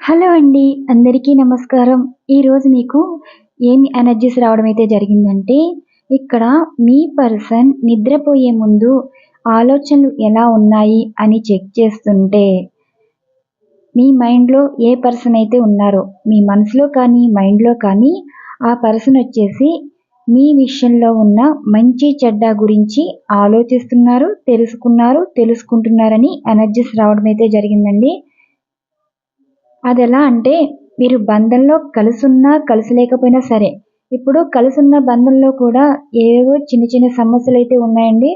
Hello అండి అందరికీ నమస్కారం. ఈరోజు మీకు ఏమి ఎనర్జీస్ రావడం అయితే జరిగిందంటే ఇక్కడ మీ పర్సన్ నిద్రపోయే ముందు ఆలోచనలు ఎలా ఉన్నాయి అని చెక్ చేస్తుంటే మీ మైండ్లో ఏ పర్సన్ అయితే ఉన్నారో మీ మనసులో కానీ మైండ్లో కానీ ఆ పర్సన్ వచ్చేసి మీ విషయంలో ఉన్న మంచి చెడ్డ గురించి ఆలోచిస్తున్నారు తెలుసుకున్నారు తెలుసుకుంటున్నారని ఎనర్జీస్ రావడం అయితే జరిగిందండి. అది ఎలా అంటే మీరు బంధంలో కలుసున్నా కలిసి లేకపోయినా సరే ఇప్పుడు కలుసున్న బంధంలో కూడా ఏవో చిన్న చిన్న సమస్యలు అయితే ఉన్నాయండి.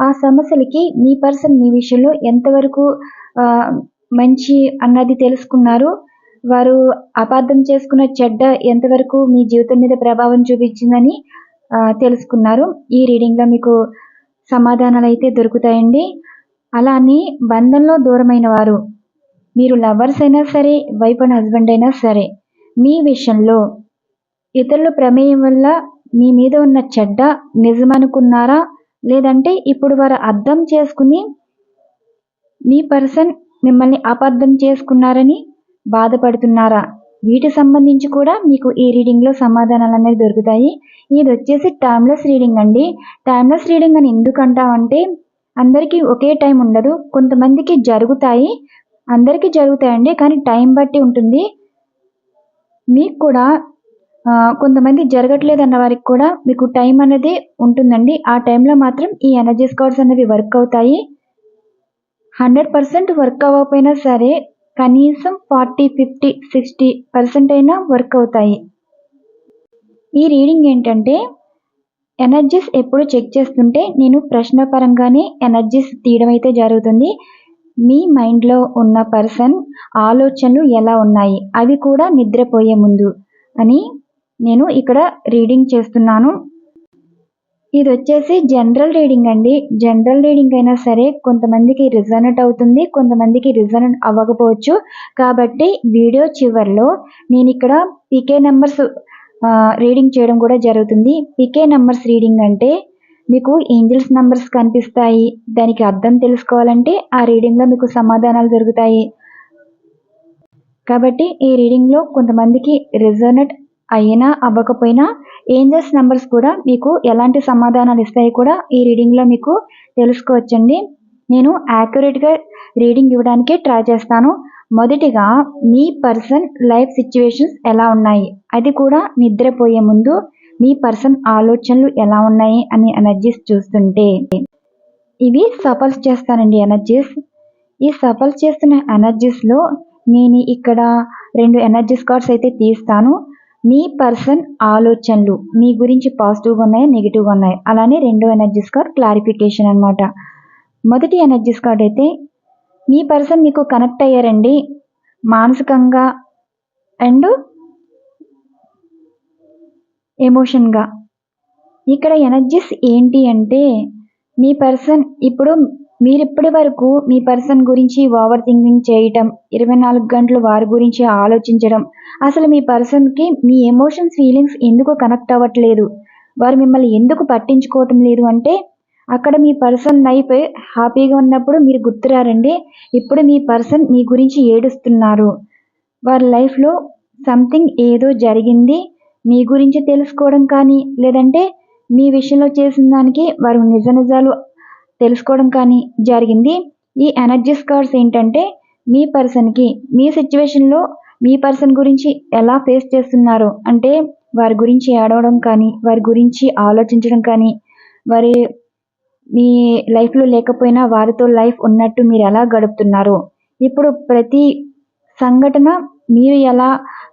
ఆ సమస్యలకి మీ పర్సన్ మీ విషయంలో ఎంతవరకు మంచి అన్నది తెలుసుకున్నారు? వారు అపార్థం చేసుకున్న చెడ్డ ఎంతవరకు మీ జీవితం మీద ప్రభావం చూపించిందని తెలుసుకున్నారు. ఈ రీడింగ్లో మీకు సమాధానాలు అయితే దొరుకుతాయండి. అలానే బంధంలో దూరమైన వారు మీరు లవర్స్ అయినా సరే వైఫ్ అండ్ హస్బెండ్ అయినా సరే మీ విషయంలో ఇతరుల ప్రమేయం వల్ల మీ మీద ఉన్న చెడ్డ నిజమనుకున్నారా? లేదంటే ఇప్పుడు వారు అర్థం చేసుకుని మీ పర్సన్ మిమ్మల్ని అపార్థం చేసుకున్నారని బాధపడుతున్నారా? వీటి సంబంధించి కూడా మీకు ఈ రీడింగ్లో సమాధానాలు అనేది దొరుకుతాయి. ఇది వచ్చేసి టైమ్లెస్ రీడింగ్ అండి. టైమ్లెస్ రీడింగ్ అని ఎందుకు అంటామంటే అందరికీ ఒకే టైం ఉండదు. కొంతమందికి జరుగుతాయి. అందరికీ జరుగుతాయండి కానీ టైం బట్టి ఉంటుంది. మీకు కూడా కొంతమంది జరగట్లేదు అన్న వారికి కూడా మీకు టైం అనేది ఉంటుందండి. ఆ టైంలో మాత్రం ఈ ఎనర్జీ స్కార్డ్స్ అనేవి వర్క్ అవుతాయి. హండ్రెడ్ పర్సెంట్ వర్క్ అవ్వకపోయినా సరే కనీసం ఫార్టీ ఫిఫ్టీ సిక్స్టీ పర్సెంట్ అయినా వర్క్ అవుతాయి. ఈ రీడింగ్ ఏంటంటే ఎనర్జీస్ ఎప్పుడు చెక్ చేస్తుంటే నేను ప్రశ్నపరంగానే ఎనర్జీస్ తీయడం అయితే జరుగుతుంది. మీ మైండ్లో ఉన్న పర్సన్ ఆలోచనలు ఎలా ఉన్నాయి? అవి కూడా నిద్రపోయే ముందు అని నేను ఇక్కడ రీడింగ్ చేస్తున్నాను. ఇది వచ్చేసి జనరల్ రీడింగ్ అండి. జనరల్ రీడింగ్ అయినా సరే కొంతమందికి రిజనెట్ అవుతుంది కొంతమందికి రిజనెట్ అవ్వకపోవచ్చు. కాబట్టి వీడియో చివరిలో నేను ఇక్కడ పికే నెంబర్స్ రీడింగ్ చేయడం కూడా జరుగుతుంది. పికే నెంబర్స్ రీడింగ్ అంటే మీకు ఏంజిల్స్ నెంబర్స్ కనిపిస్తాయి. దానికి అర్థం తెలుసుకోవాలంటే ఆ రీడింగ్లో మీకు సమాధానాలు దొరుకుతాయి. కాబట్టి ఈ రీడింగ్లో కొంతమందికి రిజనెట్ అయినా అవ్వకపోయినా ఏంజల్స్ నెంబర్స్ కూడా మీకు ఎలాంటి సమాధానాలు ఇస్తాయి కూడా ఈ రీడింగ్లో మీకు తెలుసుకోవచ్చండి. నేను యాక్యురేట్గా రీడింగ్ ఇవ్వడానికే ట్రై చేస్తాను. మొదటిగా మీ పర్సన్ లైఫ్ సిచ్యువేషన్స్ ఎలా ఉన్నాయి? అది కూడా నిద్రపోయే ముందు మీ పర్సన్ ఆలోచనలు ఎలా ఉన్నాయి అని ఎనర్జీస్ చూస్తుంటే. ఇవి సఫల్స్ చేస్తానండి ఎనర్జీస్. ఈ సఫల్స్ చేస్తున్న ఎనర్జీస్లో నేను ఇక్కడ రెండు ఎనర్జీస్ కార్డ్స్ అయితే తీస్తాను. మీ పర్సన్ ఆలోచనలు మీ గురించి పాజిటివ్గా ఉన్నాయి నెగిటివ్గా ఉన్నాయి. అలానే రెండో ఎనర్జీస్ కార్డ్ క్లారిఫికేషన్ అనమాట మొదటి ఎనర్జీస్ కార్డ్ అయితే మీ పర్సన్ మీకు కనెక్ట్ అయ్యారండి. మానసికంగా అండ్ ఎమోషన్గా. ఇక్కడ ఎనర్జీస్ ఏంటి అంటే మీ పర్సన్ ఇప్పుడు మీరు ఇప్పటి వరకు మీ పర్సన్ గురించి ఓవర్ థింకింగ్ చేయటం ఇరవై నాలుగు గంటలు వారి గురించి ఆలోచించడం అసలు మీ పర్సన్కి మీ ఎమోషన్స్ ఫీలింగ్స్ ఎందుకు కనెక్ట్ అవ్వట్లేదు? వారు మిమ్మల్ని ఎందుకు పట్టించుకోవటం లేదు అంటే అక్కడ మీ పర్సన్ లైఫ్ హ్యాపీగా ఉన్నప్పుడు మీరు గుర్తురారండి ఇప్పుడు మీ పర్సన్ మీ గురించి ఏడుస్తున్నారు. వారి లైఫ్లో సంథింగ్ ఏదో జరిగింది మీ గురించి తెలుసుకోవడం కానీ లేదంటే మీ విషయంలో చేసిన దానికి వారు నిజ నిజాలు తెలుసుకోవడం కానీ జరిగింది. ఈ ఎనర్జీ స్కార్డ్స్ ఏంటంటే మీ పర్సన్కి మీ సిచ్యువేషన్లో మీ పర్సన్ గురించి ఎలా ఫేస్ చేస్తున్నారో? అంటే వారి గురించి ఏడవడం కానీ వారి గురించి ఆలోచించడం కానీ వారి మీ లైఫ్లో లేకపోయినా వారితో లైఫ్ ఉన్నట్టు మీరు ఎలా గడుపుతున్నారో? ఇప్పుడు ప్రతి సంఘటన మీరు ఎలా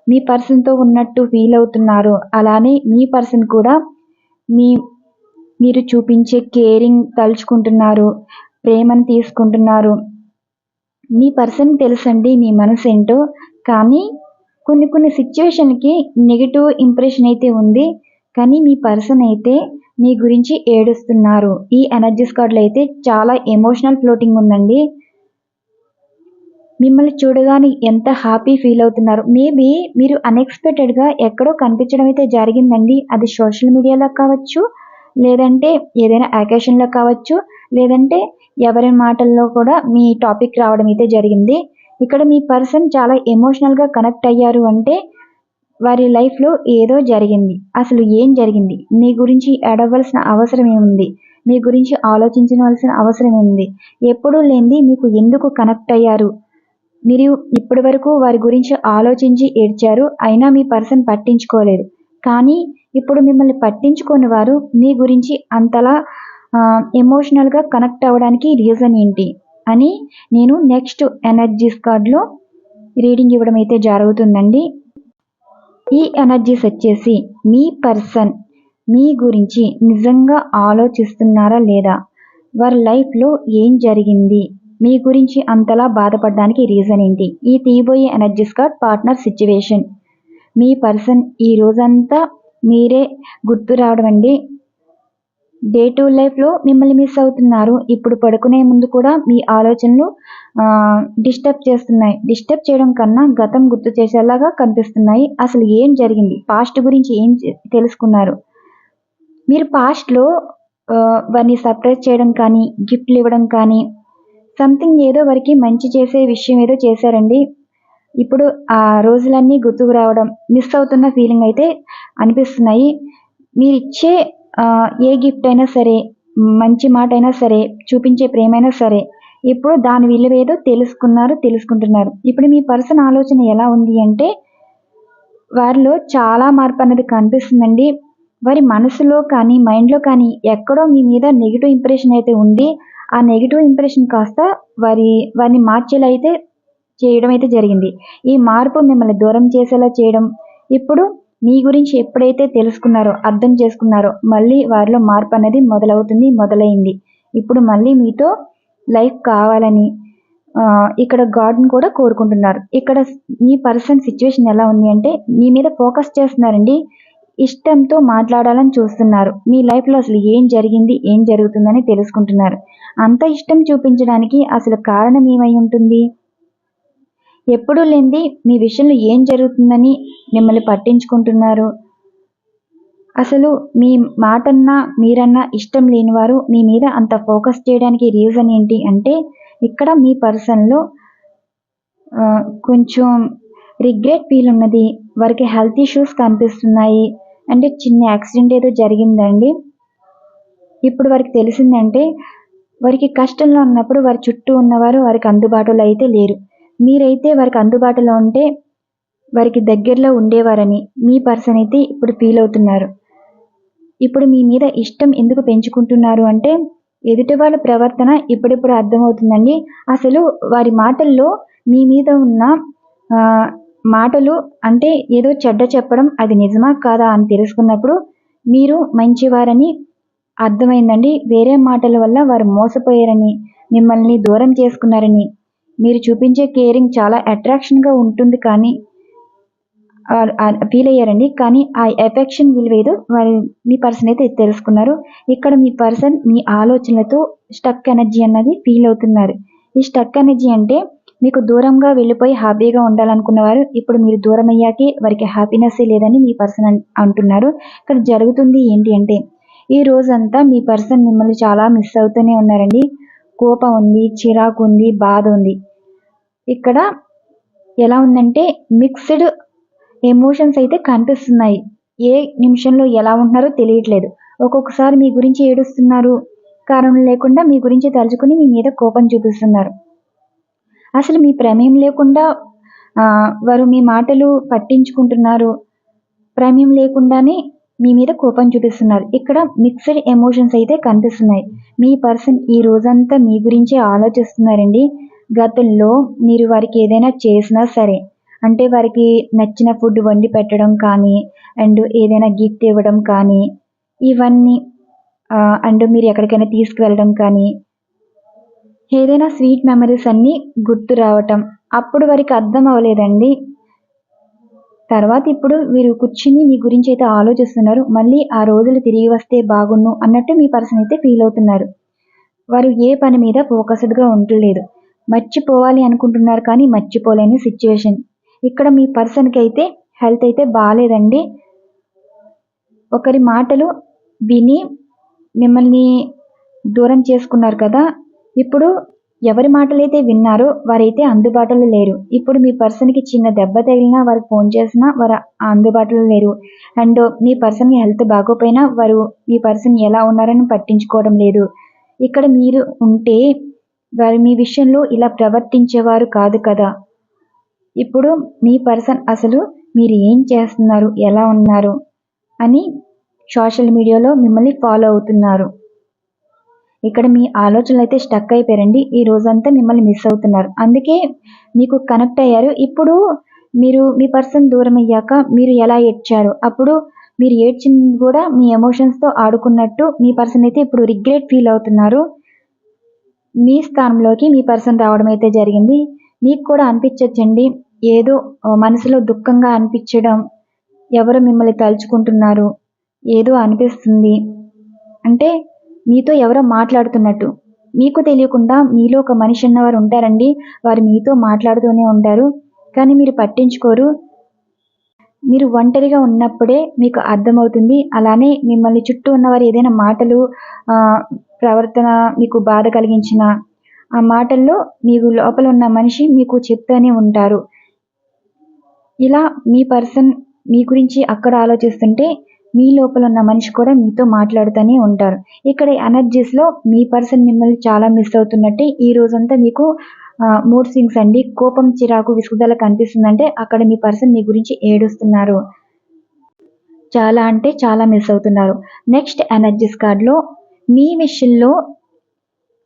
మీ పర్సన్తో ఉన్నట్టు ఫీల్ అవుతున్నారు. అలానే మీ పర్సన్ కూడా మీ మీరు చూపించే కేరింగ్ తలుచుకుంటున్నారు ప్రేమను తీసుకుంటున్నారు. మీ పర్సన్ తెలుసండి మీ మనసు ఏంటో కానీ కొన్ని కొన్ని సిచ్యువేషన్కి నెగిటివ్ ఇంప్రెషన్ అయితే ఉంది కానీ మీ పర్సన్ అయితే మీ గురించి ఏడుస్తున్నారు. ఈ ఎనర్జీస్ కార్డులో అయితే చాలా ఎమోషనల్ ఫ్లోటింగ్ ఉందండి. మిమ్మల్ని చూడగానే ఎంత హ్యాపీ ఫీల్ అవుతున్నారు. మేబీ మీరు అన్ఎక్స్పెక్టెడ్గా ఎక్కడో కనిపించడం అయితే జరిగిందండి. అది సోషల్ మీడియాలో కావచ్చు లేదంటే ఏదైనా అకేషన్లో కావచ్చు లేదంటే ఎవరి మాటల్లో కూడా మీ టాపిక్ రావడం అయితే జరిగింది. ఇక్కడ మీ పర్సన్ చాలా ఎమోషనల్గా కనెక్ట్ అయ్యారు అంటే వారి లైఫ్లో ఏదో జరిగింది. అసలు ఏం జరిగింది? మీ గురించి ఎడవలసిన అవసరం ఏముంది? మీ గురించి ఆలోచించవలసిన అవసరం ఏముంది? ఎప్పుడూ లేనిది మీకు ఎందుకు కనెక్ట్ అయ్యారు? మీరు ఇప్పటి వరకు వారి గురించి ఆలోచించి ఏడ్చారు అయినా మీ పర్సన్ పట్టించుకోలేదు. కానీ ఇప్పుడు మిమ్మల్ని పట్టించుకోని వారు మీ గురించి అంతలా ఎమోషనల్గా కనెక్ట్ అవ్వడానికి రీజన్ ఏంటి అని నేను నెక్స్ట్ ఎనర్జీస్ కార్డ్లో రీడింగ్ ఇవ్వడం అయితే జరుగుతుందండి. ఈ ఎనర్జీస్ వచ్చేసి మీ పర్సన్ మీ గురించి నిజంగా ఆలోచిస్తున్నారా లేదా? వారి లైఫ్లో ఏం జరిగింది? మీ గురించి అంతలా బాధపడడానికి రీజన్ ఏంటి? ఈ తీయబోయే ఎనర్జీస్ కార్డ్ పార్ట్నర్ సిచ్యువేషన్. మీ పర్సన్ ఈ రోజంతా మీరే గుర్తు రావడం అండి. డే టు లైఫ్లో మిమ్మల్ని మిస్ అవుతున్నారు. ఇప్పుడు పడుకునే ముందు కూడా మీ ఆలోచనలు డిస్టర్బ్ చేస్తున్నాయి. డిస్టర్బ్ చేయడం కన్నా గతం గుర్తు చేసేలాగా కనిపిస్తున్నాయి. అసలు ఏం జరిగింది? పాస్ట్ గురించి ఏం తెలుసుకున్నారు? మీరు పాస్ట్లో వారిని సర్ప్రైజ్ చేయడం కానీ గిఫ్ట్లు ఇవ్వడం కానీ సంథింగ్ ఏదో వారికి మంచి చేసే విషయం ఏదో చేశారండి. ఇప్పుడు ఆ రోజులన్నీ గుర్తుకు రావడం మిస్ అవుతున్న ఫీలింగ్ అయితే అనిపిస్తున్నాయి. మీరు ఇచ్చే ఏ గిఫ్ట్ అయినా సరే మంచి మాట అయినా సరే చూపించే ప్రేమైనా సరే ఇప్పుడు దాని విలువ ఏదో తెలుసుకున్నారు తెలుసుకుంటున్నారు. ఇప్పుడు మీ పర్సన్ ఆలోచన ఎలా ఉంది అంటే వారిలో చాలా మార్పు అనేది కనిపిస్తుందండి. వారి మనసులో కానీ మైండ్లో కానీ ఎక్కడో మీ మీద నెగిటివ్ ఇంప్రెషన్ అయితే ఉంది. ఆ నెగిటివ్ ఇంప్రెషన్ కాస్త వారి వారిని మార్చేలా అయితే చేయడం అయితే జరిగింది. ఈ మార్పు మిమ్మల్ని దూరం చేసేలా చేయడం ఇప్పుడు మీ గురించి ఎప్పుడైతే తెలుసుకున్నారో అర్థం చేసుకున్నారో మళ్ళీ వారిలో మార్పు అనేది మొదలవుతుంది మొదలైంది. ఇప్పుడు మళ్ళీ మీతో లైఫ్ కావాలని ఇక్కడ గాడ్ని కూడా కోరుకుంటున్నారు. ఇక్కడ మీ పర్సన్ సిచ్యువేషన్ ఎలా ఉంది అంటే మీ మీద ఫోకస్ చేస్తున్నారండి. ఇష్టంతో మాట్లాడాలని చూస్తున్నారు. మీ లైఫ్లో అసలు ఏం జరిగింది ఏం జరుగుతుందని తెలుసుకుంటున్నారు. అంత ఇష్టం చూపించడానికి అసలు కారణం ఏమై ఉంటుంది? ఎప్పుడూ లేనిది మీ విషయంలో ఏం జరుగుతుందని మిమ్మల్ని పట్టించుకుంటున్నారు? అసలు మీ మాటన్నా మీరన్నా ఇష్టం లేనివారు మీ మీద అంత ఫోకస్ చేయడానికి రీజన్ ఏంటి అంటే ఇక్కడ మీ పర్సన్లో కొంచెం రిగ్రెట్ ఫీల్ ఉన్నది. వారికి హెల్త్ ఇష్యూస్ కనిపిస్తున్నాయి. అంటే చిన్న యాక్సిడెంట్ ఏదో జరిగిందండి. ఇప్పుడు వారికి తెలిసిందంటే వారికి కష్టంలో ఉన్నప్పుడు వారి చుట్టూ ఉన్నవారు వారికి అందుబాటులో అయితే లేరు. మీరైతే వారికి అందుబాటులో ఉంటే వారికి దగ్గరలో ఉండేవారని మీ పర్సన్ అయితే ఇప్పుడు ఫీల్ అవుతున్నారు. ఇప్పుడు మీ మీద ఇష్టం ఎందుకు పెంచుకుంటున్నారు అంటే ఎదుటి వాళ్ళ ప్రవర్తన ఇప్పుడిప్పుడు అర్థమవుతుందండి. అసలు వారి మాటల్లో మీ మీద ఉన్న మాటలు అంటే ఏదో చెడ్డ చెప్పడం అది నిజమా కాదా అని తెలుసుకున్నప్పుడు మీరు మంచివారని అర్థమైందండి. వేరే మాటల వల్ల వారు మోసపోయారని మిమ్మల్ని దూరం చేసుకున్నారని. మీరు చూపించే కేరింగ్ చాలా అట్రాక్షన్గా ఉంటుంది కానీ ఫీల్ అయ్యారండి. కానీ ఆ ఎఫెక్షన్ విలువేదో వారి మీ పర్సన్ అయితే తెలుసుకున్నారు. ఇక్కడ మీ పర్సన్ మీ ఆలోచనలతో స్టక్ ఎనర్జీ అన్నది ఫీల్ అవుతున్నారు. ఈ స్టక్ ఎనర్జీ అంటే మీకు దూరంగా వెళ్ళిపోయి హ్యాపీగా ఉండాలనుకున్నవారు ఇప్పుడు మీరు దూరం అయ్యాకే వారికి హ్యాపీనెస్ లేదని మీ పర్సన్ అంటున్నారు. ఇక్కడ జరుగుతుంది ఏంటి అంటే ఈ రోజంతా మీ పర్సన్ మిమ్మల్ని చాలా మిస్ అవుతూనే ఉన్నారండి. కోపం ఉంది చిరాకు ఉంది బాధ ఉంది. ఇక్కడ ఎలా ఉందంటే మిక్స్డ్ ఎమోషన్స్ అయితే కనిపిస్తున్నాయి. ఏ నిమిషంలో ఎలా ఉంటున్నారో తెలియట్లేదు. ఒక్కొక్కసారి మీ గురించి ఏడుస్తున్నారు. కారణం లేకుండా మీ గురించి తలుచుకుని మీ మీద కోపం చూపిస్తున్నారు. అసలు మీ ప్రమేయం లేకుండా వారు మీ మాటలు పట్టించుకుంటున్నారు. ప్రమేయం లేకుండానే మీ మీద కోపం చూపిస్తున్నారు. ఇక్కడ మిక్స్డ్ ఎమోషన్స్ అయితే కనిపిస్తున్నాయి. మీ పర్సన్ ఈ రోజంతా మీ గురించే ఆలోచిస్తున్నారండి. గతంలో మీరు వారికి ఏదైనా చేసినా సరే అంటే వారికి నచ్చిన ఫుడ్ వండి పెట్టడం కానీ అండ్ ఏదైనా గిఫ్ట్ ఇవ్వడం కానీ ఇవన్నీ అండ్ మీరు ఎక్కడికైనా తీసుకువెళ్ళడం కానీ ఏదైనా స్వీట్ మెమరీస్ అన్నీ గుర్తు రావటం. అప్పుడు వారికి అర్థం అవ్వలేదండి. తర్వాత ఇప్పుడు మీరు కూర్చుని మీ గురించి అయితే ఆలోచిస్తున్నారు. మళ్ళీ ఆ రోజులు తిరిగి వస్తే బాగుండు అన్నట్టు మీ పర్సన్ అయితే ఫీల్ అవుతున్నారు. వారు ఏ పని మీద ఫోకస్డ్గా ఉండలేదు. మర్చిపోవాలి అనుకుంటున్నారు కానీ మర్చిపోలేని సిచ్యువేషన్. ఇక్కడ మీ పర్సన్కి అయితే హెల్త్ అయితే బాగాలేదండి ఒకరి మాటలు విని మిమ్మల్ని దూరం చేసుకున్నారు కదా. ఇప్పుడు ఎవరి మాటలైతే విన్నారో వారైతే అందుబాటులో లేరు. ఇప్పుడు మీ పర్సన్కి చిన్న దెబ్బ తగిలినా వారు ఫోన్ చేసినా వారు అందుబాటులో లేరు. అండ్ మీ పర్సన్కి హెల్త్ బాగోపోయినా వారు మీ పర్సన్ ఎలా ఉన్నారని పట్టించుకోవడం లేదు. ఇక్కడ మీరు ఉంటే వారు మీ విషయంలో ఇలా ప్రవర్తించేవారు కాదు కదా. ఇప్పుడు మీ పర్సన్ అసలు మీరు ఏం చేస్తున్నారు ఎలా ఉన్నారు అని సోషల్ మీడియాలో మిమ్మల్ని ఫాలో అవుతున్నారు. ఇక్కడ మీ ఆలోచనలు అయితే స్టక్ అయిపోయారండి. ఈ రోజంతా మిమ్మల్ని మిస్ అవుతున్నారు. అందుకే మీకు కనెక్ట్ అయ్యారు. ఇప్పుడు మీరు మీ పర్సన్ దూరం అయ్యాక మీరు ఎలా ఏడ్చారు? అప్పుడు మీరు ఏడ్చింది కూడా మీ ఎమోషన్స్తో ఆడుకున్నట్టు మీ పర్సన్ అయితే ఇప్పుడు రిగ్రెట్ ఫీల్ అవుతున్నారు. మీ స్థానంలోకి మీ పర్సన్ రావడం అయితే జరిగింది. మీకు కూడా అనిపించచ్చండి. ఏదో మనసులో దుఃఖంగా అనిపించడం ఎవరు మిమ్మల్ని తలుచుకుంటున్నారు. ఏదో అనిపిస్తుంది. అంటే మీతో ఎవరో మాట్లాడుతున్నట్టు. మీకు తెలియకుండా మీలో ఒక మనిషి ఉన్నవారు ఉంటారండి. వారు మీతో మాట్లాడుతూనే ఉంటారు. కానీ మీరు పట్టించుకోరు. మీరు ఒంటరిగా ఉన్నప్పుడే మీకు అర్థమవుతుంది. అలానే మిమ్మల్ని చుట్టూ ఉన్నవారు ఏదైనా మాటలు ప్రవర్తన మీకు బాధ కలిగించిన ఆ మాటల్లో మీకు లోపల ఉన్న మనిషి మీకు చెప్తూనే ఉంటారు. ఇలా మీ పర్సన్ మీ గురించి అక్కడ ఆలోచిస్తుంటే మీ లోపల ఉన్న మనిషి కూడా మీతో మాట్లాడుతూనే ఉంటారు. ఇక్కడ ఎనర్జీస్లో మీ పర్సన్ మిమ్మల్ని చాలా మిస్ అవుతున్నట్టే ఈ రోజంతా మీకు మూడ్ సింగ్స్ అండి. కోపం చిరాకు విసుగుదల కనిపిస్తుందంటే అక్కడ మీ పర్సన్ మీ గురించి ఏడుస్తున్నారు. చాలా అంటే చాలా మిస్ అవుతున్నారు. నెక్స్ట్ ఎనర్జీస్ కార్డ్లో మీ విషయంలో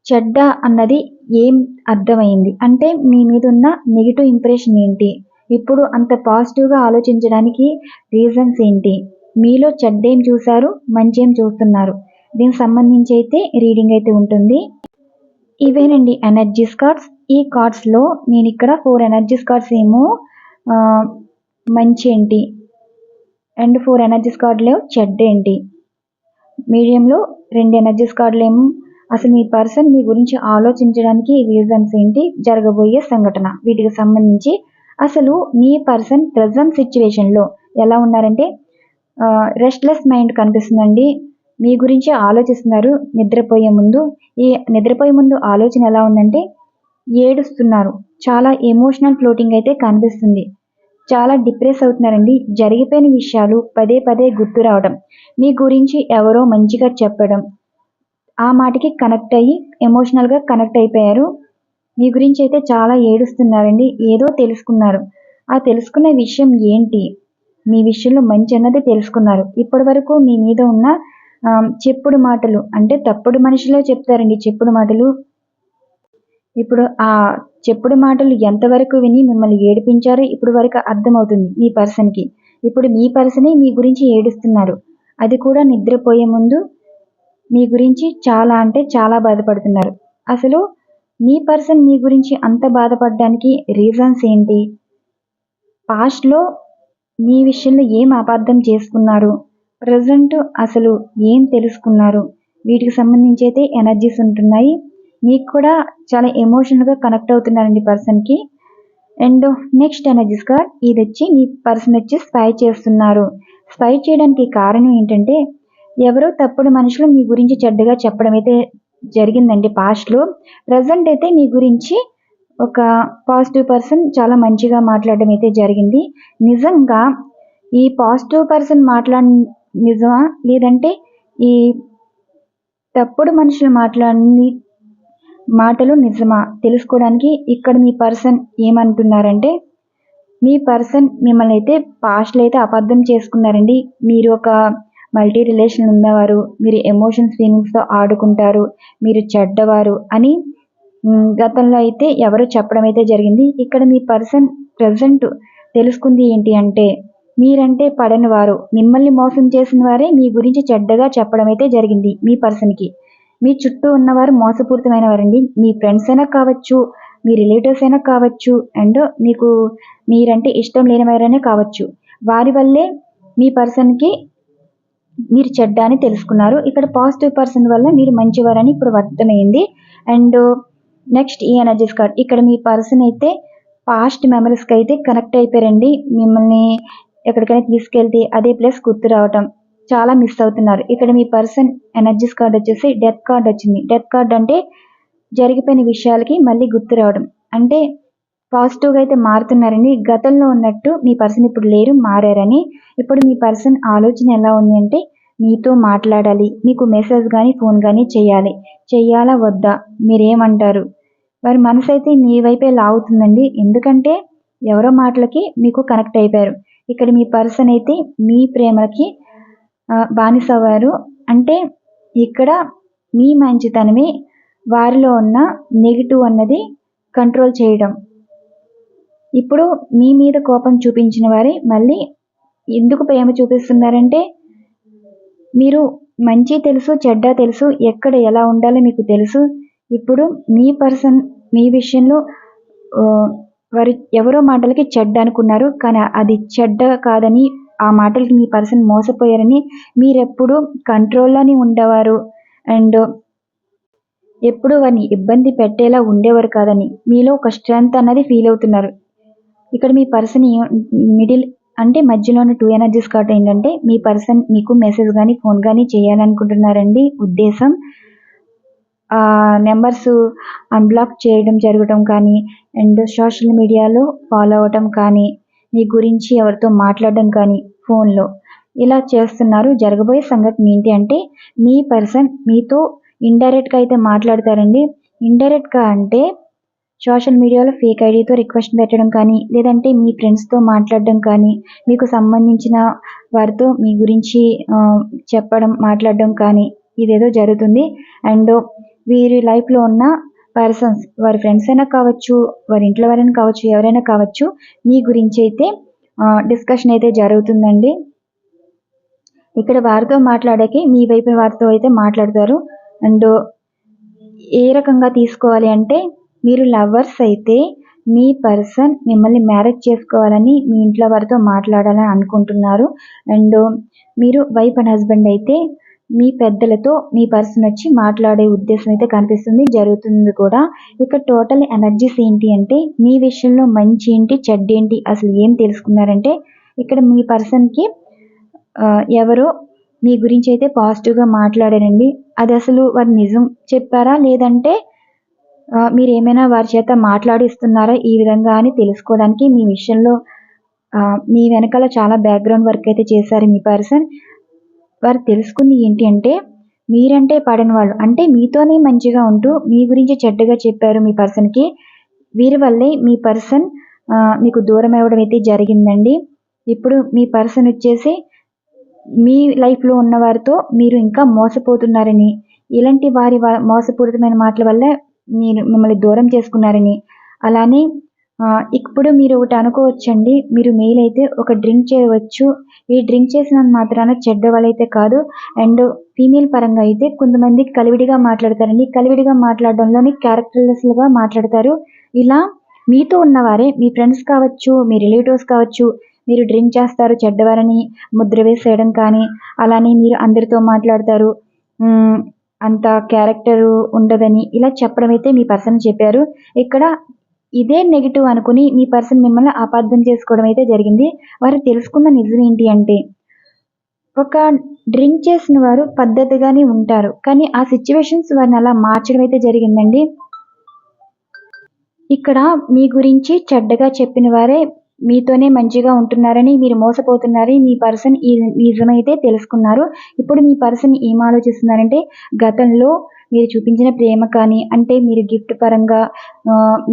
చెడ్డ అన్నది ఏం అర్థమైంది? అంటే మీ మీద ఉన్న నెగిటివ్ ఇంప్రెషన్ ఏంటి? ఇప్పుడు అంత పాజిటివ్గా ఆలోచించడానికి రీజన్స్ ఏంటి? మీలో చెడ్డేం చూశారు మంచేం చూస్తున్నారు? దీనికి సంబంధించి అయితే రీడింగ్ అయితే ఉంటుంది. ఇవేనండి ఎనర్జీస్ కార్డ్స్. ఈ కార్డ్స్లో నేను ఇక్కడ ఫోర్ ఎనర్జీస్ కార్డ్స్ ఏమో మంచి ఏంటి? అండ్ ఫోర్ ఎనర్జీస్ కార్డులు చెడ్డ ఏంటి? మీడియంలో రెండు ఎనర్జీస్ కార్డులు ఏమో అసలు మీ పర్సన్ మీ గురించి ఆలోచించడానికి రీజన్స్ ఏంటి? జరగబోయే సంఘటన. వీటికి సంబంధించి అసలు మీ పర్సన్ ప్రజెంట్ సిచ్యువేషన్లో ఎలా ఉన్నారంటే రెస్ట్లెస్ మైండ్ కనిపిస్తుందండి. మీ గురించి ఆలోచిస్తున్నారు నిద్రపోయే ముందు. ఈ నిద్రపోయే ముందు ఆలోచన ఎలా ఉందంటే ఏడుస్తున్నారు. చాలా ఎమోషనల్ ఫ్లోటింగ్ అయితే కనిపిస్తుంది. చాలా డిప్రెస్ అవుతున్నారండి. జరిగిపోయిన విషయాలు పదే పదే గుర్తు రావడం మీ గురించి ఎవరో మంచిగా చెప్పడం ఆ మాటకి కనెక్ట్ అయ్యి ఎమోషనల్గా కనెక్ట్ అయిపోయారు. మీ గురించి అయితే చాలా ఏడుస్తున్నారండి. ఏదో తెలుసుకున్నారు. ఆ తెలుసుకున్న విషయం ఏంటి? మీ విషయంలో మంచి అన్నది తెలుసుకున్నారు. ఇప్పటి వరకు మీ మీద ఉన్న చెప్పుడు మాటలు అంటే తప్పుడు మనిషిలో చెప్తారండి చెప్పుడు మాటలు. ఇప్పుడు ఆ చెప్పుడు మాటలు ఎంతవరకు విని మిమ్మల్ని ఏడిపించారో ఇప్పుడు వరకు అర్థమవుతుంది మీ పర్సన్కి. ఇప్పుడు మీ పర్సనే మీ గురించి ఏడుస్తున్నారు. అది కూడా నిద్రపోయే ముందు మీ గురించి చాలా అంటే చాలా బాధపడుతున్నారు. అసలు మీ పర్సన్ మీ గురించి అంత బాధపడడానికి రీజన్స్ ఏంటి? పాస్ట్లో మీ విషయంలో ఏం అపార్థం చేసుకున్నారు? ప్రజెంట్ అసలు ఏం తెలుసుకున్నారు? వీటికి సంబంధించి అయితే ఎనర్జీస్ ఉంటున్నాయి. మీకు కూడా చాలా ఎమోషనల్గా కనెక్ట్ అవుతున్నారండి పర్సన్కి అండ్ నెక్స్ట్ ఎనర్జీస్ కార్డ్ ఇది వచ్చి మీ పర్సన్ వచ్చి స్పై చేస్తున్నారు. స్పై చేయడానికి కారణం ఏంటంటే ఎవరో తప్పుడు మనుషులు మీ గురించి చెడ్డగా చెప్పడం అయితే జరిగిందండి పాస్ట్లో ప్రజెంట్ అయితే మీ గురించి ఒక పాజిటివ్ పర్సన్ చాలా మంచిగా మాట్లాడడం అయితే జరిగింది. నిజంగా ఈ పాజిటివ్ పర్సన్ మాట్లాడ నిజమా? లేదంటే ఈ తప్పుడు మనుషులు మాట్లాడి మాటలు నిజమా? తెలుసుకోవడానికి ఇక్కడ మీ పర్సన్ ఏమంటున్నారంటే మీ పర్సన్ మిమ్మల్ని అయితే పాస్ట్లో అయితే అబద్ధం చేసుకున్నారండి. మీరు ఒక మల్టీ రిలేషన్ ఉన్నవారు మీరు ఎమోషన్స్ ఫీలింగ్స్తో ఆడుకుంటారు మీరు చెడ్డవారు అని గతంలో అయితే ఎవరు చెప్పడం అయితే జరిగింది. ఇక్కడ మీ పర్సన్ ప్రజెంట్ తెలుసుకుంది ఏంటి అంటే మీరంటే పడని వారు. మిమ్మల్ని మోసం చేసిన వారే మీ గురించి చెడ్డగా చెప్పడం అయితే జరిగింది మీ పర్సన్కి. మీ చుట్టూ ఉన్నవారు మోసపూరితమైన వారండి. మీ ఫ్రెండ్స్ అయినా కావచ్చు మీ రిలేటివ్స్ అయినా కావచ్చు అండ్ మీకు మీరంటే ఇష్టం లేని వారైనా కావచ్చు. వారి వల్లే మీ పర్సన్కి మీరు చెడ్డ అని తెలుసుకున్నారు. ఇక్కడ పాజిటివ్ పర్సన్ వల్ల మీరు మంచివారని ఇప్పుడు అర్థమైంది. అండ్ నెక్స్ట్ ఈ ఎనర్జీస్ కార్డ్. ఇక్కడ మీ పర్సన్ అయితే పాస్ట్ మెమరీస్కి అయితే కనెక్ట్ అయిపోయారండి. మిమ్మల్ని ఎక్కడికైనా తీసుకెళ్తే అదే ప్లేస్ గుర్తు రావటం చాలా మిస్ అవుతున్నారు. ఇక్కడ మీ పర్సన్ ఎనర్జీస్ కార్డ్ వచ్చేసి డెత్ కార్డ్ వచ్చింది. డెత్ కార్డ్ అంటే జరిగిపోయిన విషయాలకి మళ్ళీ గుర్తు రావడం. అంటే పాజిటివ్గా అయితే మారుతున్నారని గతంలో ఉన్నట్టు మీ పర్సన్ ఇప్పుడు లేరు మారారని. ఇప్పుడు మీ పర్సన్ ఆలోచన ఎలా ఉంది అంటే మీతో మాట్లాడాలి మీకు మెసేజ్ కానీ ఫోన్ కానీ చేయాలి. చేయాలా వద్దా? మీరేమంటారు? వారి మనసు అయితే మీ వైపే లాగుతుందండి. ఎందుకంటే ఎవరో మాటలకి మీకు కనెక్ట్ అయిపోయారు. ఇక్కడ మీ పర్సన్ అయితే మీ ప్రేమకి బానిస అవ్వారు అంటే ఇక్కడ మీ మంచితనమే వారిలో ఉన్న నెగిటివ్ అన్నది కంట్రోల్ చేయడం. ఇప్పుడు మీ మీద కోపం చూపించిన వారే మళ్ళీ ఎందుకు ప్రేమ చూపిస్తున్నారంటే మీరు మంచి తెలుసు చెడ్డ తెలుసు ఎక్కడ ఎలా ఉండాలో మీకు తెలుసు. ఇప్పుడు మీ పర్సన్ మీ విషయంలో వారి ఎవరో మాటలకి చెడ్డ అనుకున్నారు కానీ అది చెడ్డ కాదని ఆ మాటలకి మీ పర్సన్ మోసపోయారని మీరెప్పుడు కంట్రోల్లోనే ఉండేవారు. అండ్ ఎప్పుడు వారిని ఇబ్బంది పెట్టేలా ఉండేవారు కాదని మీలో ఒక స్ట్రెంగ్త్ అన్నది ఫీల్ అవుతున్నారు. ఇక్కడ మీ పర్సన్ మిడిల్ అంటే మధ్యలో ఉన్న టూ ఎనర్జీస్ కార్డ్ ఏంటంటే మీ పర్సన్ మీకు మెసేజ్ కానీ ఫోన్ కానీ చేయాలనుకుంటున్నారండి ఉద్దేశం. నెంబర్స్ అన్బ్లాక్ చేయడం జరగడం కానీ అండ్ సోషల్ మీడియాలో ఫాలో అవ్వటం కానీ మీ గురించి ఎవరితో మాట్లాడడం కానీ ఫోన్లో ఇలా చేస్తున్నారు. జరగబోయే సంఘటన ఏంటి అంటే మీ పర్సన్ మీతో ఇండైరెక్ట్గా అయితే మాట్లాడతారండి. ఇండైరెక్ట్గా అంటే సోషల్ మీడియాలో ఫేక్ ఐడితో రిక్వెస్ట్ పెట్టడం కానీ లేదంటే మీ ఫ్రెండ్స్తో మాట్లాడడం కానీ మీకు సంబంధించిన వారితో మీ గురించి చెప్పడం మాట్లాడడం కానీ ఇదేదో జరుగుతుంది. అండ్ వీరి లైఫ్లో ఉన్న పర్సన్స్ వారి ఫ్రెండ్స్ అయినా కావచ్చు వారి ఇంట్లో వారైనా కావచ్చు ఎవరైనా కావచ్చు మీ గురించి అయితే డిస్కషన్ అయితే జరుగుతుందండి. ఇక్కడ వారితో మాట్లాడకి మీ వైపు వారితో అయితే మాట్లాడతారు. అండ్ ఏ రకంగా తీసుకోవాలి అంటే మీరు లవర్స్ అయితే మీ పర్సన్ మిమ్మల్ని మ్యారేజ్ చేసుకోవాలని మీ ఇంట్లో వారితో మాట్లాడాలని అనుకుంటున్నారు. అండ్ మీరు వైఫ్ అండ్ హస్బెండ్ అయితే మీ పెద్దలతో మీ పర్సన్ వచ్చి మాట్లాడే ఉద్దేశం అయితే కనిపిస్తుంది జరుగుతుంది కూడా. ఇక్కడ టోటల్ ఎనర్జీస్ ఏంటి అంటే మీ విషయంలో మంచి ఏంటి చెడ్డ ఏంటి అసలు ఏం తెలుసుకున్నారంటే ఇక్కడ మీ పర్సన్కి ఎవరో మీ గురించి అయితే పాజిటివ్గా మాట్లాడారండి. అది అసలు వారు నిజం చెప్పారా? లేదంటే మీరు ఏమైనా వారి చేత మాట్లాడిస్తున్నారా ఈ విధంగా అని తెలుసుకోవడానికి మీ విషయంలో మీ వెనకాల చాలా బ్యాక్గ్రౌండ్ వర్క్ అయితే చేశారు మీ పర్సన్. వారు తెలుసుకుంది ఏంటి అంటే మీరంటే పడని వాళ్ళు అంటే మీతోనే మంచిగా ఉంటూ మీ గురించి చెడ్డగా చెప్పారు మీ పర్సన్కి. వీరి వల్లే మీ పర్సన్ మీకు దూరం అవ్వడం అయితే జరిగిందండి. ఇప్పుడు మీ పర్సన్ వచ్చేసి మీ లైఫ్లో ఉన్న వారితో మీరు ఇంకా మోసపోతున్నారని ఇలాంటి వారి మోసపూరితమైన మాటల వల్ల మీరు మిమ్మల్ని దూరం చేసుకున్నారని అలానే ఇప్పుడు మీరు ఒకటి అనుకోవచ్చండి. మీరు మెయిల్ అయితే ఒక డ్రింక్ చేయవచ్చు. ఈ డ్రింక్ చేసినంత మాత్రాన చెడ్డ వాళ్ళైతే కాదు. అండ్ ఫీమేల్ పరంగా అయితే కొంతమంది కలివిడిగా మాట్లాడతారండి. కలివిడిగా మాట్లాడడంలోని క్యారెక్టర్లెస్గా మాట్లాడతారు. ఇలా మీతో ఉన్నవారే మీ ఫ్రెండ్స్ కావచ్చు మీ రిలేటివ్స్ కావచ్చు మీరు డ్రింక్ చేస్తారు చెడ్డవారని ముద్ర వేసేయడం కానీ అలానే మీరు అందరితో మాట్లాడతారు. అంత క్యారెక్టర్ ఉండదని ఇలా చెప్పడం అయితే మీ పర్సన్ చెప్పారు. ఇక్కడ ఇదే నెగిటివ్ అనుకుని మీ పర్సన్ మిమ్మల్ని అపార్థం చేసుకోవడం అయితే జరిగింది. వారు తెలుసుకున్న నిజం ఏంటి అంటే ఒక డ్రింక్ చేసిన వారు పద్ధతిగానే ఉంటారు. కానీ ఆ సిచ్యువేషన్స్ వారిని అలా మార్చడం అయితే జరిగిందండి. ఇక్కడ మీ గురించి చెడ్డగా చెప్పిన వారే మీతోనే మంచిగా ఉంటున్నారని మీరు మోసపోతున్నారని మీ పర్సన్ ఈ నిజమైతే తెలుసుకున్నారు. ఇప్పుడు మీ పర్సన్ ఏం ఆలోచిస్తున్నారంటే గతంలో మీరు చూపించిన ప్రేమ కానీ అంటే మీరు గిఫ్ట్ పరంగా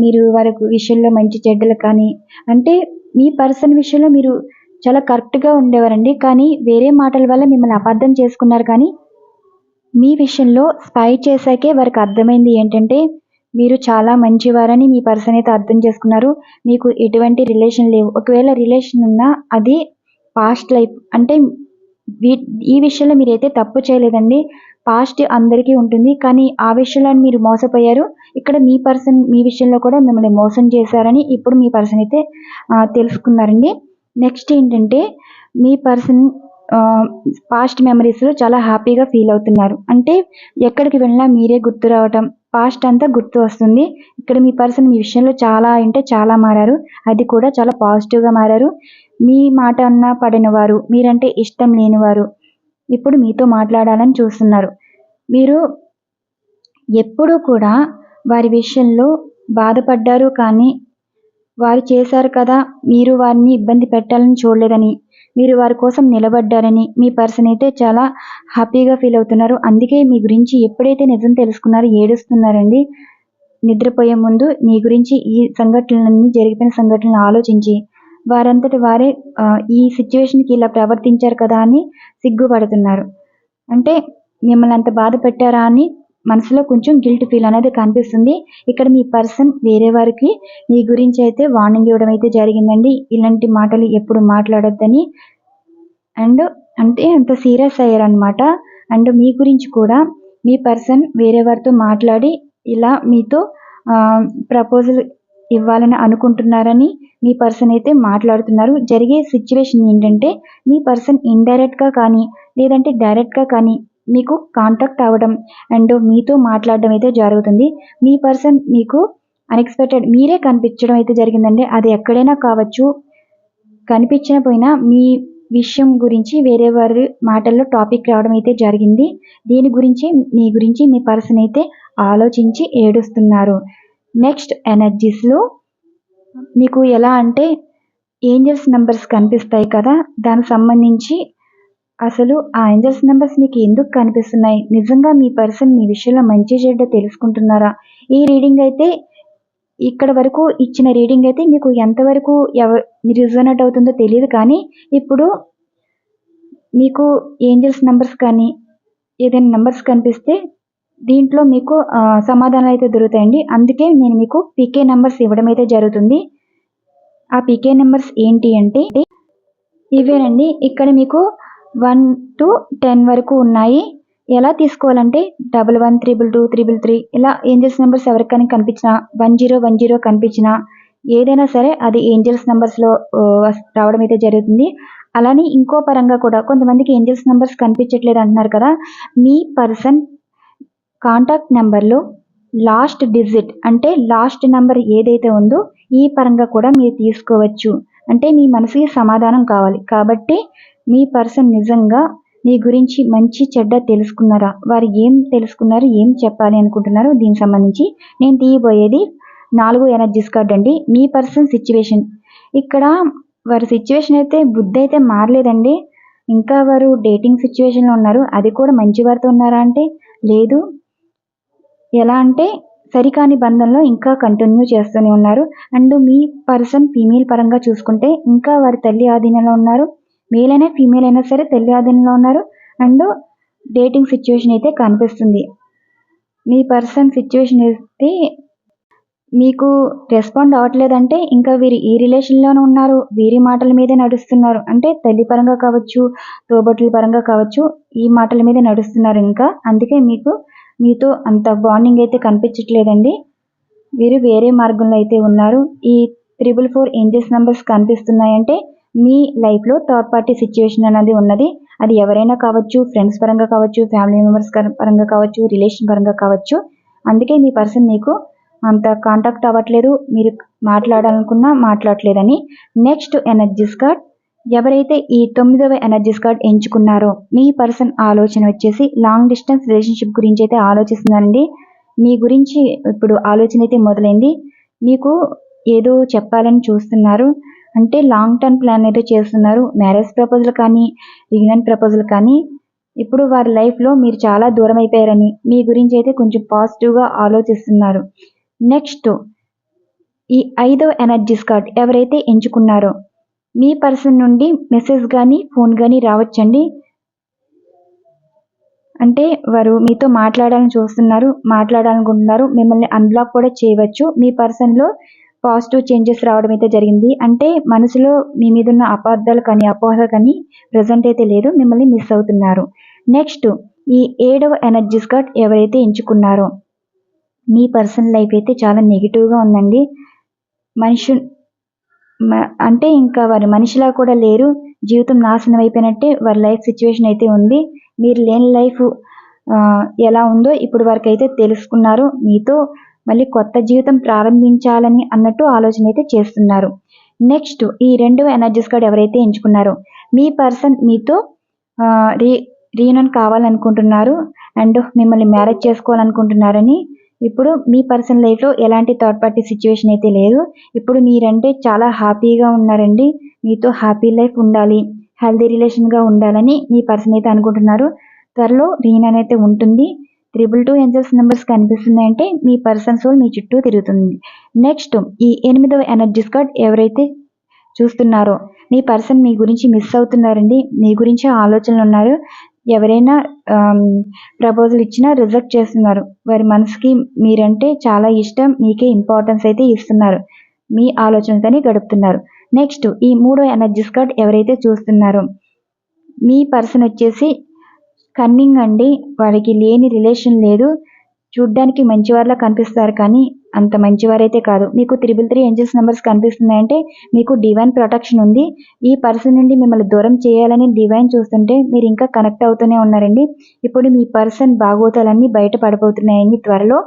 మీరు వారి విషయంలో మంచి చెడ్డలు కానీ అంటే మీ పర్సన్ విషయంలో మీరు చాలా కరెక్ట్గా ఉండేవారండి. కానీ వేరే మాటల వల్ల మిమ్మల్ని అబద్ధం చేసుకున్నారు కానీ మీ విషయంలో స్పై చేశాకే వారికి అర్థమైంది ఏంటంటే మీరు చాలా మంచివారని మీ పర్సన్ అయితే అర్థం చేసుకున్నారు. మీకు ఎటువంటి రిలేషన్ లేవు. ఒకవేళ రిలేషన్ ఉన్నా అది పాస్ట్ లైఫ్. అంటే ఈ విషయంలో మీరైతే తప్పు చేయలేదండి. పాస్ట్ అందరికీ ఉంటుంది. కానీ ఆ విషయంలో మీరు మోసపోయారు. ఇక్కడ మీ పర్సన్ మీ విషయంలో కూడా మిమ్మల్ని మోసం చేశారని ఇప్పుడు మీ పర్సన్ అయితే తెలుసుకున్నారండి. నెక్స్ట్ ఏంటంటే మీ పర్సన్ పాస్ట్ మెమరీస్లో చాలా హ్యాపీగా ఫీల్ అవుతున్నారు. అంటే ఎక్కడికి వెళ్ళినా మీరే గుర్తు రావటం పాస్ట్ అంతా గుర్తు వస్తుంది. ఇక్కడ మీ పర్సన్ మీ విషయంలో చాలా అంటే చాలా మారారు. అది కూడా చాలా పాజిటివ్గా మారారు. మీ మాట అన్న పడిన వారు మీరంటే ఇష్టం లేనివారు ఇప్పుడు మీతో మాట్లాడాలని చూస్తున్నారు. మీరు ఎప్పుడూ కూడా వారి విషయంలో బాధపడ్డారు కానీ వారు చేశారు కదా మీరు వారిని ఇబ్బంది పెట్టాలని చూడలేదని మీరు వారి కోసం నిలబడ్డారని మీ పర్సన్ అయితే చాలా హ్యాపీగా ఫీల్ అవుతున్నారు. అందుకే మీ గురించి ఎప్పుడైతే నిజం తెలుసుకున్నారో ఏడుస్తున్నారండి నిద్రపోయే ముందు మీ గురించి ఈ సంఘటనలన్నీ జరిగిపోయిన సంఘటనలు ఆలోచించి వారంతటి వారే ఈ సిచ్యువేషన్కి ఇలా ప్రవర్తించారు కదా అని సిగ్గుపడుతున్నారు. అంటే మిమ్మల్ని అంత బాధ పెట్టారా అని మనసులో కొంచెం గిల్ట్ ఫీల్ అనేది కనిపిస్తుంది. ఇక్కడ మీ పర్సన్ వేరే వారికి మీ గురించి అయితే వార్నింగ్ ఇవ్వడం అయితే జరిగిందండి. ఇలాంటి మాటలు ఎప్పుడు మాట్లాడొద్దని. అండ్ అంటే అంత సీరియస్ అయ్యారనమాట అండ్ మీ గురించి కూడా మీ పర్సన్ వేరే వారితో మాట్లాడి ఇలా మీతో ప్రపోజల్ ఇవ్వాలని అనుకుంటున్నారని మీ పర్సన్ అయితే మాట్లాడుతున్నారు. జరిగే సిచ్యువేషన్ ఏంటంటే మీ పర్సన్ ఇండైరెక్ట్గా కానీ లేదంటే డైరెక్ట్గా కానీ మీకు కాంటాక్ట్ అవ్వడం అండ్ మీతో మాట్లాడడం అయితే జరుగుతుంది. మీ పర్సన్ మీకు అన్ఎక్స్పెక్టెడ్ మీరే కనిపించడం అయితే జరిగిందండి. అది ఎక్కడైనా కావచ్చు. కనిపించిన పోయినా మీ విషయం గురించి వేరే వారి మాటల్లో టాపిక్ రావడం అయితే జరిగింది. దీని గురించి మీ గురించి మీ పర్సన్ అయితే ఆలోచించి ఏడుస్తున్నారు. నెక్స్ట్ ఎనర్జీస్లో మీకు ఎలా అంటే ఏంజల్స్ నెంబర్స్ కనిపిస్తాయి కదా. దానికి సంబంధించి అసలు ఆ ఏంజల్స్ నెంబర్స్ మీకు ఎందుకు కనిపిస్తున్నాయి? నిజంగా మీ పర్సన్ మీ విషయంలో మంచి చెడ్డ తెలుసుకుంటున్నారా? ఈ రీడింగ్ అయితే ఇక్కడ వరకు ఇచ్చిన రీడింగ్ అయితే మీకు ఎంతవరకు ఎవ రిజోనేట్ అవుతుందో తెలియదు కానీ ఇప్పుడు మీకు ఏంజల్స్ నెంబర్స్ కానీ ఏదైనా నెంబర్స్ కనిపిస్తే దీంట్లో మీకు సమాధానాలు అయితే దొరుకుతాయండి. అందుకే నేను మీకు పీకే నెంబర్స్ ఇవ్వడం అయితే జరుగుతుంది. ఆ పీకే నెంబర్స్ ఏంటి అంటే ఇవేనండి. ఇక్కడ మీకు వన్ టు టెన్ వరకు ఉన్నాయి. ఎలా తీసుకోవాలంటే double one triple two triple three ఇలా ఏంజల్స్ నెంబర్స్ ఎవరికైనా కనిపించినా వన్ జీరో వన్ జీరో కనిపించినా ఏదైనా సరే అది ఏంజల్స్ నెంబర్స్లో రావడం అయితే జరుగుతుంది. అలానే ఇంకో పరంగా కూడా కొంతమందికి ఏంజల్స్ నెంబర్స్ కనిపించట్లేదు అంటున్నారు కదా మీ పర్సన్ కాంటాక్ట్ నెంబర్లో లాస్ట్ డిజిట్ అంటే లాస్ట్ నెంబర్ ఏదైతే ఉందో ఈ పరంగా కూడా మీరు తీసుకోవచ్చు. అంటే మీ మనసుకి సమాధానం కావాలి. కాబట్టి మీ పర్సన్ నిజంగా మీ గురించి మంచి చెడ్డ తెలుసుకున్నారా? వారు ఏం తెలుసుకున్నారు ఏం చెప్పాలి అనుకుంటున్నారు దీనికి సంబంధించి నేను తీయబోయేది నాలుగు ఎనర్జీస్ కార్డ్ అండి. మీ పర్సన్ సిచ్యువేషన్. ఇక్కడ వారి సిచ్యువేషన్ అయితే బుద్ధి అయితే మారలేదండి. ఇంకా వారు డేటింగ్ సిచ్యువేషన్లో ఉన్నారు. అది కూడా మంచి వారితో ఉన్నారా అంటే లేదు. ఎలా అంటే సరికాని బంధంలో ఇంకా కంటిన్యూ చేస్తూనే ఉన్నారు. అండ్ మీ పర్సన్ ఫీమేల్ పరంగా చూసుకుంటే ఇంకా వారి తల్లి ఆధీనంలో ఉన్నారు. మేల్ అయినా ఫీమేల్ అయినా సరే తల్లి ఆధీనంలో ఉన్నారు. అండ్ డేటింగ్ సిచ్యువేషన్ అయితే కనిపిస్తుంది. మీ పర్సన్ సిచ్యువేషన్ అయితే మీకు రెస్పాండ్ అవ్వట్లేదంటే ఇంకా వీరు ఈ రిలేషన్లోనే ఉన్నారు. వీరి మాటల మీదే నడుస్తున్నారు. అంటే తల్లి పరంగా కావచ్చు తోబట్టుల పరంగా కావచ్చు ఈ మాటల మీదే నడుస్తున్నారు ఇంకా. అందుకే మీకు మీతో అంత బాండింగ్ అయితే కనిపించట్లేదండి. వీరు వేరే మార్గంలో అయితే ఉన్నారు. ఈ త్రిబుల్ ఫోర్ ఏంజెస్ నెంబర్స్ కనిపిస్తున్నాయంటే మీ లైఫ్లో థర్డ్ పార్టీ సిచ్యువేషన్ అనేది ఉన్నది. అది ఎవరైనా కావచ్చు ఫ్రెండ్స్ పరంగా కావచ్చు ఫ్యామిలీ మెంబర్స్ పరంగా కావచ్చు రిలేషన్ పరంగా కావచ్చు. అందుకే మీ పర్సన్ మీకు అంత కాంటాక్ట్ అవ్వట్లేదు. మీరు మాట్లాడాలనుకున్నా మాట్లాడలేదని నెక్స్ట్ ఎనర్జీస్ కార్డ్ ఎవరైతే ఈ తొమ్మిదవ ఎనర్జీస్ కార్డ్ ఎంచుకున్నారో మీ పర్సన్ ఆలోచన వచ్చేసి లాంగ్ డిస్టెన్స్ రిలేషన్షిప్ గురించి అయితే ఆలోచిస్తున్నారండి. మీ గురించి ఇప్పుడు ఆలోచన అయితే మొదలైంది. మీకు ఏదో చెప్పాలని చూస్తున్నారు. అంటే లాంగ్ టర్మ్ ప్లాన్ అయితే చేస్తున్నారు. మ్యారేజ్ ప్రపోజల్ కానీ రీయూనియన్ ప్రపోజల్ కానీ. ఇప్పుడు వారి లైఫ్లో మీరు చాలా దూరం అయిపోయారని మీ గురించి అయితే కొంచెం పాజిటివ్గా ఆలోచిస్తున్నారు. నెక్స్ట్ ఈ ఐదవ ఎనర్జీస్ కార్డ్ ఎవరైతే ఎంచుకున్నారో మీ పర్సన్ నుండి మెసేజ్ కానీ ఫోన్ కానీ రావచ్చండి? అంటే వారు మీతో మాట్లాడాలని చూస్తున్నారు మాట్లాడాలనుకుంటున్నారు మిమ్మల్ని అన్బ్లాక్ కూడా చేయవచ్చు. మీ పర్సన్లో పాజిటివ్ చేంజెస్ రావడం అయితే జరిగింది. అంటే మనసులో మీ మీద ఉన్న అపార్థాలు కానీ అపోహలు కానీ ప్రజెంట్ అయితే లేదు. మిమ్మల్ని మిస్ అవుతున్నారు. నెక్స్ట్ ఈ ఏడవ ఎనర్జీస్ కార్డ్ ఎవరైతే ఎంచుకున్నారో మీ పర్సనల్ లైఫ్ అయితే చాలా నెగిటివ్గా ఉందండి. మనిషి మ- అంటే ఇంకా వారి మనిషిలా కూడా లేరు. జీవితం నాశనం అయిపోయినట్టే వారి లైఫ్ సిచ్యువేషన్ అయితే ఉంది. మీరు లేని లైఫ్ ఎలా ఉందో ఇప్పుడు వరకు అయితే తెలుసుకున్నారు. మీతో మళ్ళీ కొత్త జీవితం ప్రారంభించాలని అన్నట్టు ఆలోచన అయితే చేస్తున్నారు. నెక్స్ట్ ఈ రెండు ఎనర్జీస్ కార్డ్ ఎవరైతే ఎంచుకున్నారో మీ పర్సన్ మీతో రీ రీయూనియన్ కావాలనుకుంటున్నారు అండ్ మిమ్మల్ని మ్యారేజ్ చేసుకోవాలనుకుంటున్నారని ఇప్పుడు మీ పర్సనల్ లైఫ్లో ఎలాంటి థర్డ్ పార్టీ సిచ్యువేషన్ అయితే లేదు. ఇప్పుడు మీరంటే చాలా హ్యాపీగా ఉన్నారండి. మీతో హ్యాపీ లైఫ్ ఉండాలి హెల్దీ రిలేషన్గా ఉండాలని మీ పర్సన్ అయితే అనుకుంటున్నారు. త్వరలో రీయూనియన్ అయితే ఉంటుంది. త్రిబుల్ టూ ఏంజల్స్ నెంబర్స్ కనిపిస్తున్నాయంటే మీ పర్సన్ సోల్ మీ చుట్టూ తిరుగుతుంది. నెక్స్ట్ ఈ ఎనిమిదవ ఎనర్జీస్ కార్డ్ ఎవరైతే చూస్తున్నారో మీ పర్సన్ మీ గురించి మిస్ అవుతున్నారండి మీ గురించి ఆలోచనలు ఉన్నారు ఎవరైనా ప్రపోజల్ ఇచ్చినా రిజెక్ట్ చేస్తున్నారు. వారి మనసుకి మీరంటే చాలా ఇష్టం మీకే ఇంపార్టెన్స్ అయితే ఇస్తున్నారు. మీ ఆలోచనతోనే గడుపుతున్నారు. నెక్స్ట్ ఈ మూడో ఎనర్జీస్ కార్డ్ ఎవరైతే చూస్తున్నారో మీ పర్సన్ వచ్చేసి కన్నింగ్ అండి. వారికి లేని రిలేషన్ లేదు. చూడ్డానికి మంచివారిలా కనిపిస్తారు కానీ అంత మంచివారైతే కాదు. మీకు త్రిబుల్ త్రీ ఏంజల్స్ నెంబర్స్ కనిపిస్తున్నాయంటే మీకు డివైన్ ప్రొటెక్షన్ ఉంది. ఈ పర్సన్ నుండి మిమ్మల్ని దూరం చేయాలని డివైన్ చూస్తుంటే మీరు ఇంకా కనెక్ట్ అవుతూనే ఉన్నారండి. ఇప్పుడు మీ పర్సన్ బాగోతాలన్నీ బయట పడిపోతున్నాయని త్వరలో.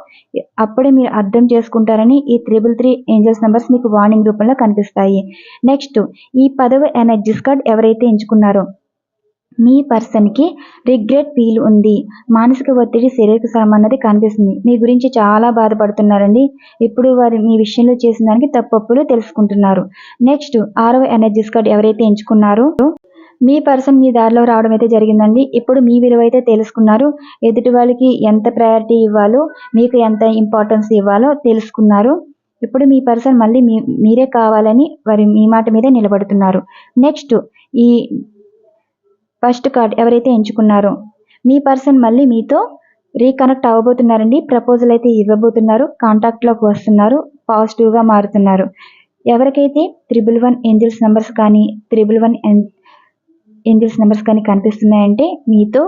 అప్పుడే మీరు అర్థం చేసుకుంటారని ఈ త్రిబుల్ త్రీ ఏంజల్స్ నెంబర్స్ మీకు వార్నింగ్ రూపంలో కనిపిస్తాయి. నెక్స్ట్ ఈ పదవ ఎనర్జీస్ కార్డ్ ఎవరైతే ఎంచుకున్నారో మీ పర్సన్కి రిగ్రెట్ ఫీల్ ఉంది. మానసిక ఒత్తిడి శరీరక శ్రమ కనిపిస్తుంది. మీ గురించి చాలా బాధపడుతున్నారండి. ఇప్పుడు వారు మీ విషయంలో చేసిన దానికి తప్పప్పులు తెలుసుకుంటున్నారు. నెక్స్ట్ ఆరవ ఎనర్జీస్ కార్డ్ ఎవరైతే ఎంచుకున్నారో మీ పర్సన్ మీ దారిలో రావడం అయితే జరిగిందండి. ఇప్పుడు మీ విలువ అయితే తెలుసుకున్నారు. ఎదుటి వాళ్ళకి ఎంత ప్రయారిటీ ఇవ్వాలో మీకు ఎంత ఇంపార్టెన్స్ ఇవ్వాలో తెలుసుకున్నారు. ఇప్పుడు మీ పర్సన్ మళ్ళీ మీ మీరే కావాలని వారి మీ మాట మీదే నిలబడుతున్నారు. నెక్స్ట్ ఈ ఫస్ట్ కార్డ్ ఎవరైతే ఎంచుకున్నారో మీ పర్సన్ మళ్ళీ మీతో రీకనెక్ట్ అవ్వబోతున్నారండి. ప్రపోజల్ అయితే ఇవ్వబోతున్నారు. కాంటాక్ట్లోకి వస్తున్నారు. పాజిటివ్గా మారుతున్నారు. ఎవరికైతే త్రిబుల్ వన్ ఏంజిల్స్ నెంబర్స్ కానీ త్రిబుల్ వన్ ఏంజిల్స్ నెంబర్స్ కానీ కనిపిస్తున్నాయంటే మీతో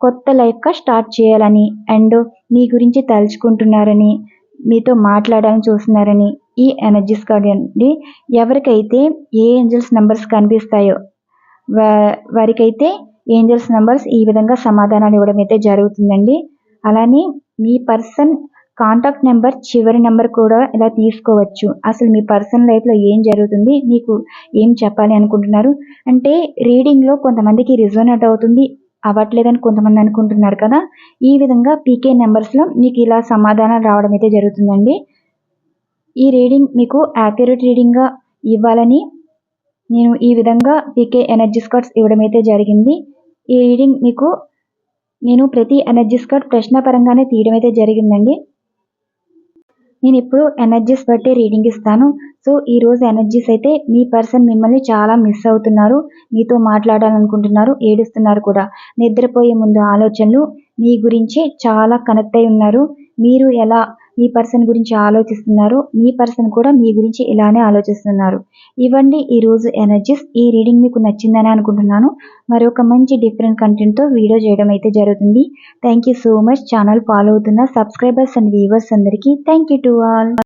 కొత్త లైఫ్గా స్టార్ట్ చేయాలని అండ్ మీ గురించి తలుచుకుంటున్నారని మీతో మాట్లాడాలని చూస్తున్నారని ఈ ఎనర్జీస్ కార్డ్ అండి. ఎవరికైతే ఏ ఏంజల్స్ నెంబర్స్ కనిపిస్తాయో వారికైతే ఏంజల్స్ నెంబర్స్ ఈ విధంగా సమాధానాలు ఇవ్వడం అయితే జరుగుతుందండి. అలానే మీ పర్సన్ కాంటాక్ట్ నెంబర్ చివరి నెంబర్ కూడా ఇలా తీసుకోవచ్చు. అసలు మీ పర్సనల్ లైఫ్లో ఏం జరుగుతుంది మీకు ఏం చెప్పాలి అనుకుంటున్నారు? అంటే రీడింగ్లో కొంతమందికి రిజోనేట్ అవుతుంది అవ్వట్లేదని కొంతమంది అనుకుంటున్నారు కదా? ఈ విధంగా పీకే నెంబర్స్లో మీకు ఇలా సమాధానాలు రావడం అయితే జరుగుతుందండి. ఈ రీడింగ్ మీకు యాక్యురేట్ రీడింగ్గా ఇవ్వాలని నేను ఈ విధంగా పీకే ఎనర్జీ స్కర్ట్స్ ఇవ్వడం అయితే జరిగింది. ఈ రీడింగ్ మీకు నేను ప్రతి ఎనర్జీ స్కర్ట్ ప్రశ్న పరంగానే తీయడం అయితే జరిగిందండి. నేను ఇప్పుడు ఎనర్జీస్ బట్టి రీడింగ్ ఇస్తాను. సో ఈ రోజు ఎనర్జీస్ అయితే మీ పర్సన్ మిమ్మల్ని చాలా మిస్ అవుతున్నారు. మీతో మాట్లాడాలనుకుంటున్నారు ఏడుస్తున్నారు కూడా. నిద్రపోయే ముందు ఆలోచనలు మీ గురించి చాలా కనెక్ట్ అయి ఉన్నారు. మీరు ఎలా మీ పర్సన్ గురించి ఆలోచిస్తున్నారు. మీ పర్సన్ కూడా మీ గురించి ఇలానే ఆలోచిస్తున్నారు. ఇవ్వండి ఈరోజు ఎనర్జీస్ ఈ రీడింగ్ మీకు నచ్చిందని అనుకుంటున్నాను. మరొక మంచి డిఫరెంట్ కంటెంట్తో వీడియో చేయడం అయితే జరుగుతుంది. Thank you so much channel follow అవుతున్న సబ్స్క్రైబర్స్ అండ్ వ్యూవర్స్ అందరికీ థ్యాంక్ యూ టు ఆల్